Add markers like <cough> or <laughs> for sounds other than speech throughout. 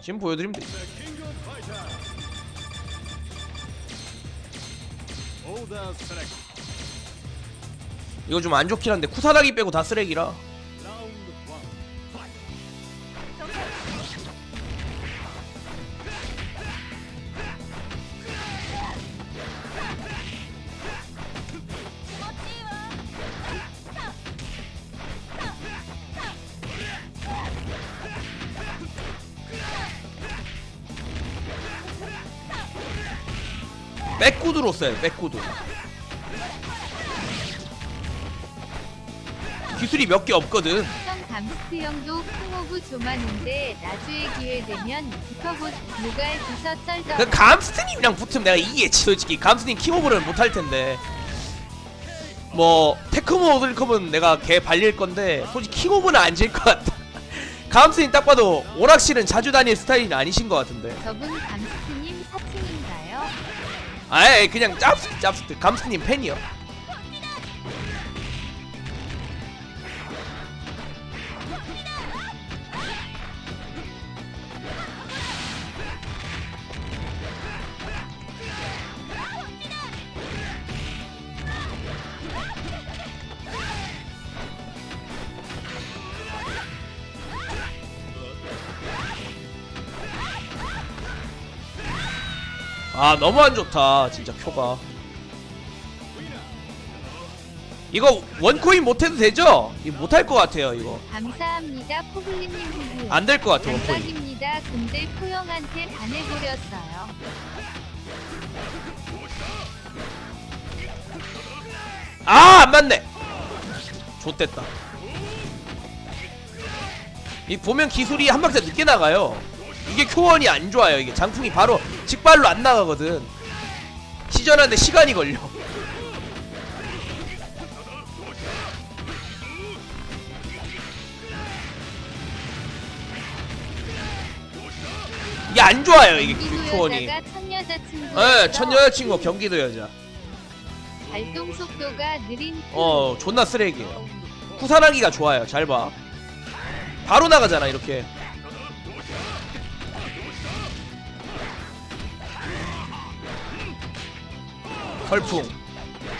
지금 보여드리면 돼. 이거 좀 안 좋긴 한데 쿠사나기 빼고 다 쓰레기라. 백구드로 써요. 백구드. 기술이 몇 개 없거든. 형 감스트 형도 콩오브 조만인데 나중에 기회 되면 붙어보 누가 비서 썰더 그 감스트님이랑 붙으면 내가 이기겠지 솔직히. 감스트님 킹오브를 못할 텐데. 뭐 테크모 오들컵은 내가 걔 발릴 건데 솔직히 킹오브는 안 질 것 같다. 감스트님 딱 봐도 오락실은 자주 다닐 스타일이 아니신 것 같은데. 저분 감스트님 사칭인가요? 아예 그냥 짭스트 짭스트 감스트님 팬이요. 아 너무 안 좋다 진짜 표가. 이거 원코인 못해도 되죠? 이거 못할 것 같아요 이거. 감사합니다 코블리님 후후 안될 것 같아 원코인. 감각입니다 근데 포영한테 반해버렸어요. 아 안 맞네. 좋됐다. 이 보면 기술이 한 박자 늦게 나가요. 이게 큐원이 안 좋아요 이게. 장풍이 바로 직발로 안 나가거든. 시전하는데 시간이 걸려. 이게 안 좋아요 이게 경기도 큐원이. 여자가 첫 여자친구 예, 첫 여자친구 경기도 여자. 발동 속도가 느린 어 존나 쓰레기예요. 구산하기가 좋아요 잘봐. 바로 나가잖아 이렇게 헐풍.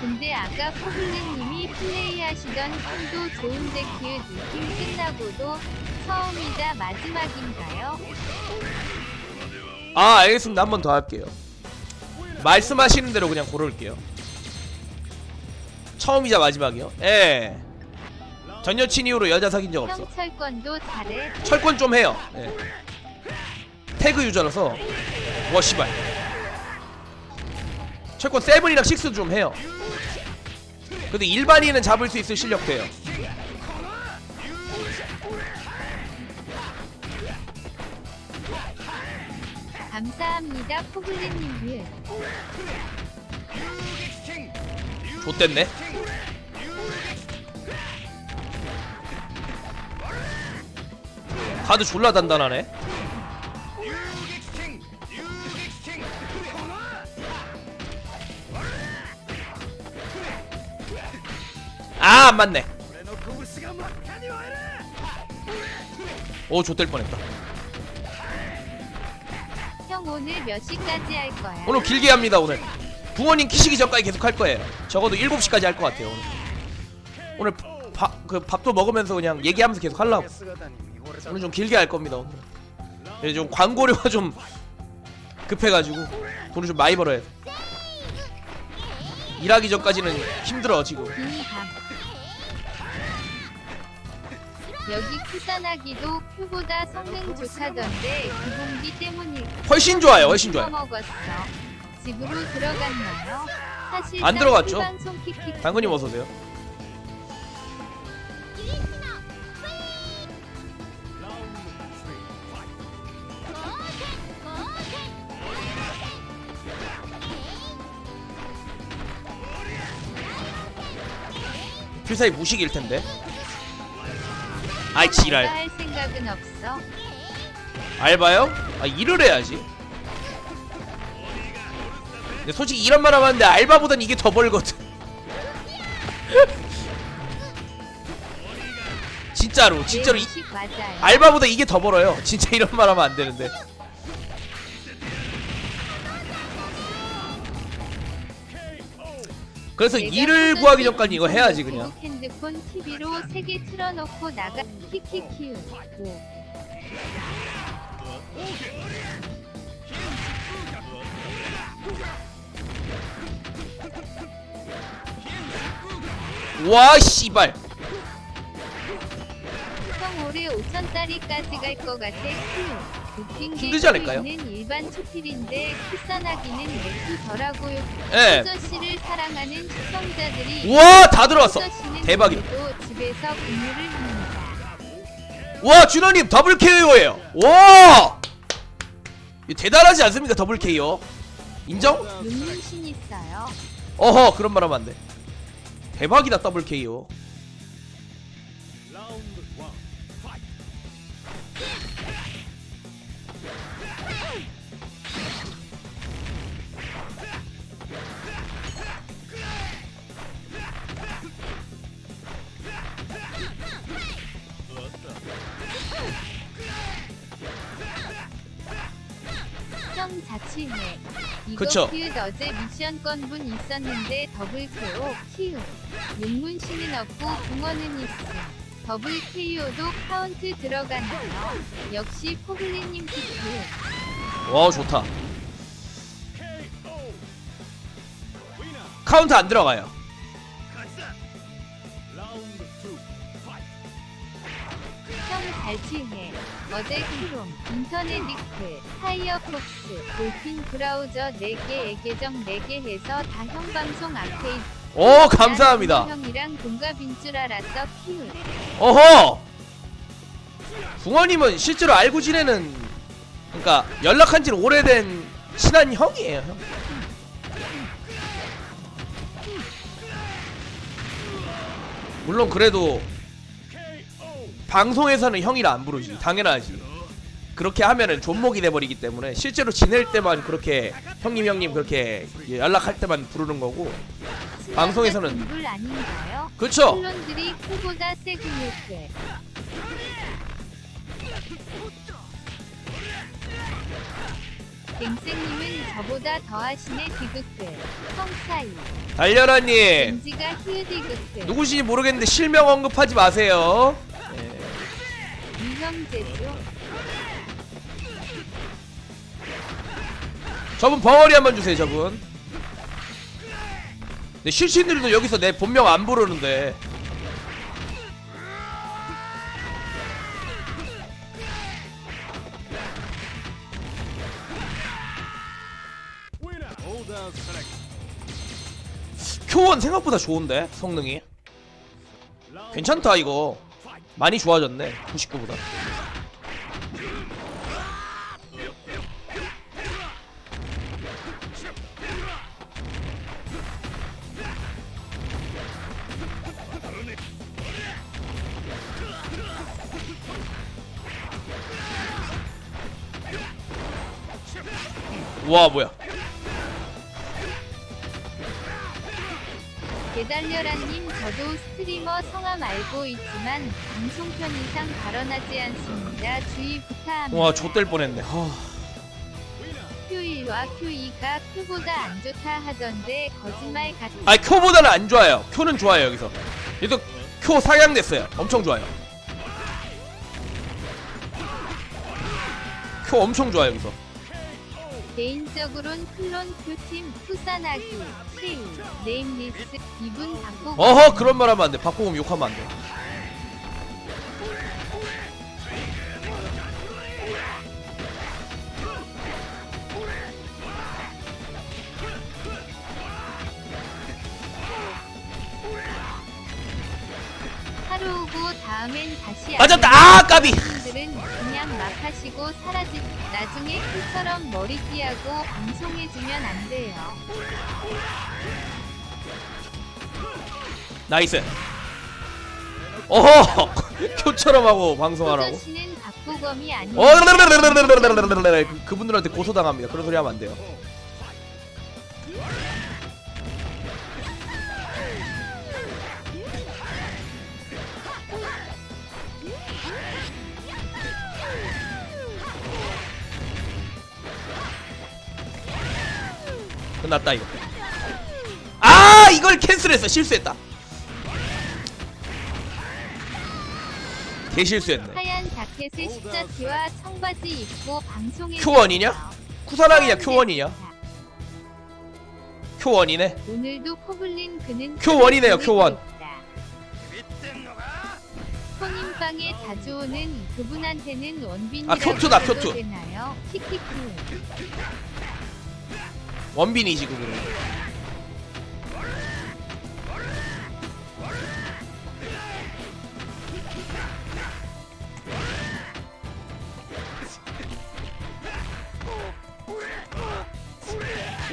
근데 아까 포블리님이 플레이하시던 춤도 좋은데 그 느낌 끝나고도 처음이자 마지막인가요? 아 알겠습니다. 한 번 더 할게요. 말씀하시는 대로 그냥 고를게요. 처음이자 마지막이요? 예. 전 여친 이후로 여자 사귄 적 없어. 형철권도 잘해. 철권 좀 해요. 예. 태그 유저라서. 와 씨발 철권 세븐이랑 식스 좀 해요. 근데 일반인은 잡을 수 있을 실력 돼요. 감사합니다 포블리님 좆됐네. 카드 졸라 단단하네 아 맞네. 오 좆될 뻔했다. 형 오늘 몇 시까지 할 거야? 오늘 길게 합니다 오늘. 부모님 키시기 전까지 계속 할 거예요. 적어도 7시까지 할 것 같아요 오늘. 오늘 바, 그 밥도 먹으면서 그냥 얘기하면서 계속 하려고. 오늘 좀 길게 할 겁니다 오늘. 좀 광고료가 좀 급해가지고 돈을 좀 많이 벌어야 돼. 일하기 전까지는 힘들어 지금 여기 쿠산하기도 큐보다 성능 좋다던데 기본기 때문일까? 훨씬 좋아요 훨씬 좋아요 먹었어. 집으로 들어갔나요? 사실 안 들어갔죠. 킥킥 당근님 어서오세요 필살이 무식일 텐데. 아이 지랄. 할 생각은 없어. 알바요? 아 일을 해야지. 근데 솔직히 이런 말 하면 하는데 알바보단 이게 더 벌거든. <laughs> 진짜로 진짜로 이, 맞아요. 알바보다 이게 더 벌어요. 진짜 이런 말 하면 안 되는데 그래서 일을 구하기 전까지 이거 해야지 그냥 핸드폰 TV로 세개 틀어놓고 나가 키키키우. 뭐. 와 씨발 형 올해 5천짜리까지 갈 것 같아 키우. 웃긴 게 힘들지 않을까요? 일반 초필인데 키싸나기는 덜하고요. 예. 수저 씨를 사랑하는 시청자들이 우와 다 들어왔어 씨는 대박이다 집에서 근무를 합니다. 와 준호님 더블 KO예요 와 대단하지 않습니까 더블 KO 인정? 눈문신 있어요. 어허 그런 말 하면 안돼 대박이다 더블 KO 형. 이거 그쵸. 키읔 어제 미션 건분 있었는데 더블 KO 키읔. 눈문신은 없고 붕어는 있음. 더블 KO도 카운트 들어가나요? 역시 포글리님 키트. 와 좋다 카운트 안 들어가요 라운드 2 파이트 형 잘치해. 어제 크롬, 인터넷 리크, 파이어폭스, 돌핀 브라우저 4개, 애계정 4개 해서 다 형 방송 앞에 있오 감사합니다 형이랑 동갑인 줄 알았어 키읔. 어허 붕어님은 실제로 알고 지내는 그러니까 연락한 지는 오래된 친한 형이에요 형. 물론 그래도 방송에서는 형이라 안 부르지 당연하지 그렇게 하면은 존목이 돼버리기 때문에 실제로 지낼 때만 그렇게 형님 형님 그렇게 연락할 때만 부르는 거고 방송에서는-? 그쵸 세그뉴스. 갱생님은 저보다 더 하시네 디귿글. 성사이. 달려라님. 누구신지 모르겠는데 실명 언급하지 마세요 유형제죠. 저분 벙어리 한번 주세요 저분. 근데 실신들도 여기서 내 본명 안 부르는데. 큐원 생각보다 좋은데 성능이? 괜찮다 이거 많이 좋아졌네 99보다. 와 뭐야 개달려라님 저도 스트리머 성함 알고 있지만 방송편 이상 발언하지 않습니다. 주의 부탁합니다. 와 좆될 뻔했네. 하... Q1과 Q2가 Q보다 안 좋다 하던데 거짓말 같아. 아니 큐보다는 안 좋아요. 큐는 좋아요 여기서. 얘도 큐 상향됐어요. 엄청 좋아요. 큐 엄청 좋아요 여기서. 개인적으론 클론 Q팀 푸산하기 킬 네임리스 이분 바꾸고 어허 그런 말 하면 안돼. 박보검 욕하면 안돼 하루 오고 다음엔 다시 맞았다! 안 아, 까비! 분들은 그냥 막 하시고 사라지 나중에 Q처럼 머리 띠하고 방송해주면 안 돼요. 나이스 어허 큐처럼 하고 방송하라고 박보검이. 어 그- 그분들한테 고소당합니다 그런 소리 하면 안 돼요 났다 이거 아 이걸 캔슬했어 실수했다 개실수했네 하얀 자켓에 십자티와 청바지 입고 방송에 Q1이냐? 나와서 쿠사랑이냐 하얀 Q1이냐 넥타이. Q1이네 오늘도 코블린 그는 Q1이네요, Q1. 손님방에 자주 오는 그분한테는 원빈이라고 아, 해도 큐트. 되나요? 키키키 원빈이지 그거는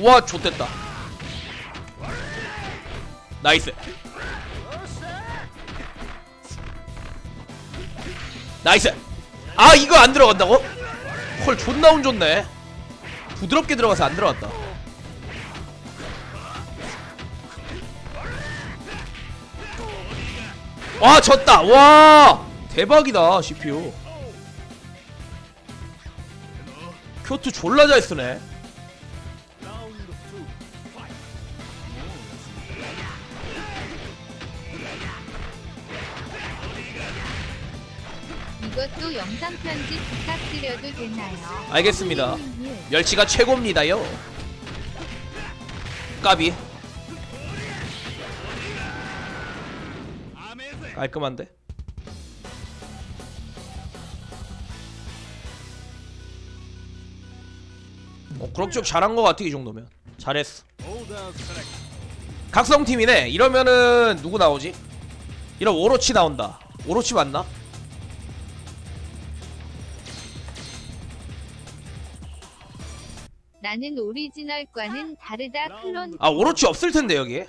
와 좋댔다. 나이스. 나이스. 아 이거 안 들어간다고? 헐 존나 운 좋네. 부드럽게 들어가서 안 들어갔다 와 졌다 와 대박이다 CPU 큐트 졸라 잘 쓰네. 이것도 영상 편집 부탁드려도 되나요? 알겠습니다. 예. 멸치가 최고입니다요 까비 깔끔한데? 어 그럭저럭 잘한 거 같아 이 정도면. 잘했어. 각성팀이네. 이러면은 누구 나오지? 이런 오로치 나온다. 오로치 맞나? 나는 오리지널과는 다르다 클론. 아 오로치 없을 텐데 여기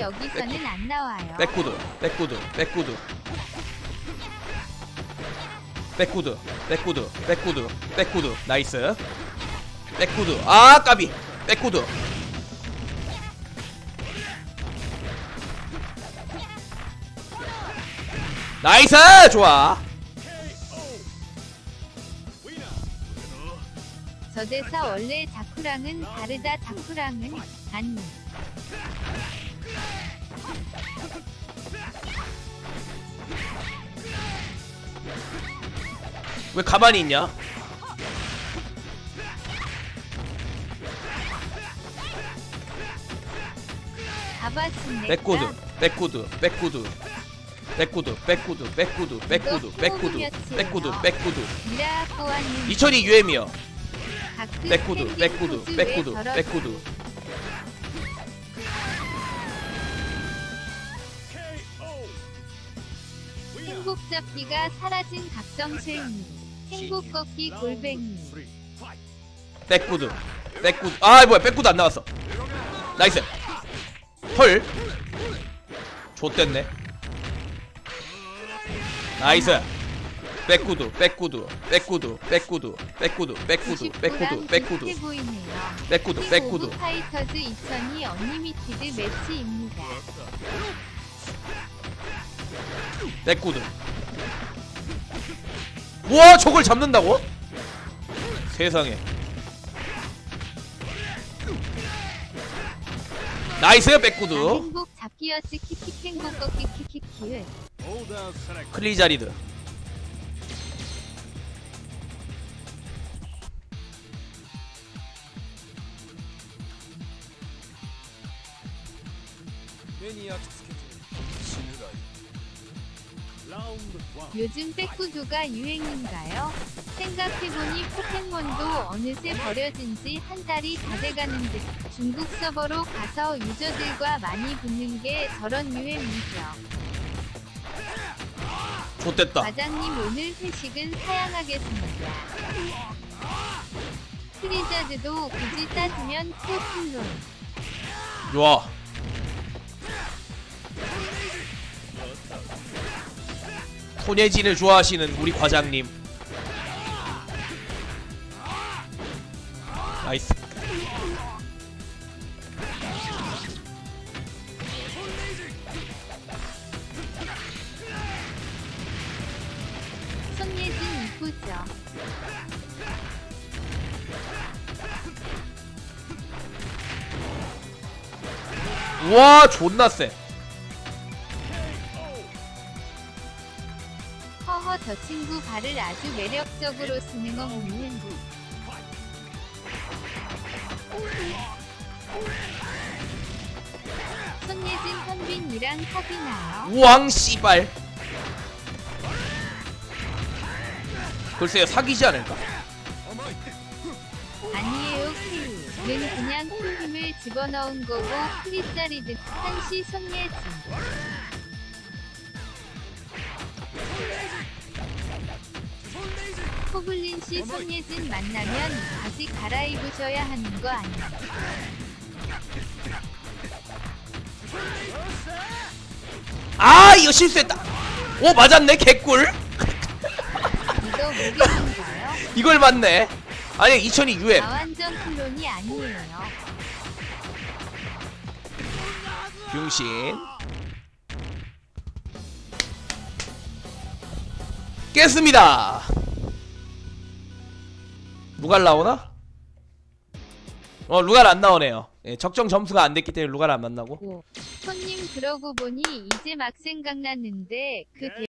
여기서는 안 나와요. 백구드 백구드 백구드 백구드 백구드 백구드 백구드 나이스. 백구드 아 까비. 백구드 나이스! 좋아. 저 대사 원래 자쿠랑은 다르다 자쿠랑은 아니 왜 가만히 있냐? 가바스네. 백구드 백구드 백구드 백구드 백구드 백구드 백구드 백구드 백구드 백구드 미라코아님. 2002 UM이요. 가끔 백구드 팬딩 백구드 포즈 백구드 왜 저러- 백구드 행복 잡기가 사라진 각성실님 행복 걷기 골뱅이. 백구드 백구드 아 뭐야 백구드 안 나왔어. 나이스. 헐 좆됐네. 나이스. 백구드 백구드 백구드 백구드 비슷해 보이네요. 백구드 킹 백구드 오브 파이터즈 2002 언리미티드 매치입니다. 백구드 우 와 저걸 잡는다고? 세상에 나이스 행복 키키 키키키 select. 클리자리드. 요즘 백구두가 유행인가요? 생각해보니 포켓몬도 어느새 버려진 지 한 달이 다 돼가는 듯 중국 서버로 가서 유저들과 많이 붙는 게 저런 유행이죠. 좋됐다 과장님 오늘 회식은 사양하겠습니다. 트리자드도 굳이 따지면 코플론. 좋아 소녀진을 좋아하시는 우리 과장님. 나이스. 손예진 이쁘죠? 와 존나 쎄. 저 친구 발을 아주 매력적으로 쓰는 거 보면 손예진 현빈이랑 사귀나요? 우왕 씨발. 글쎄요 사귀지 않을까. 아니에요 키우는 그냥 큰 힘을 집어넣은 거고 프리짜리 듯 한시 손예진 코블린 씨 손예진 만나면 바지 갈아입으셔야 하는 거 아니야? 아 이거 실수했다 오 맞았네 개꿀 이거 모르겠는가요? 이걸 맞네 아니 2002 UM 다완전 클론이 아니에요. 병신 깼습니다 루갈 나오나? 어 루갈 안 나오네요. 예, 적정 점수가 안 됐기 때문에 루갈 안 만나고. 손님 그러고 보니 이제 막 생각났는데 그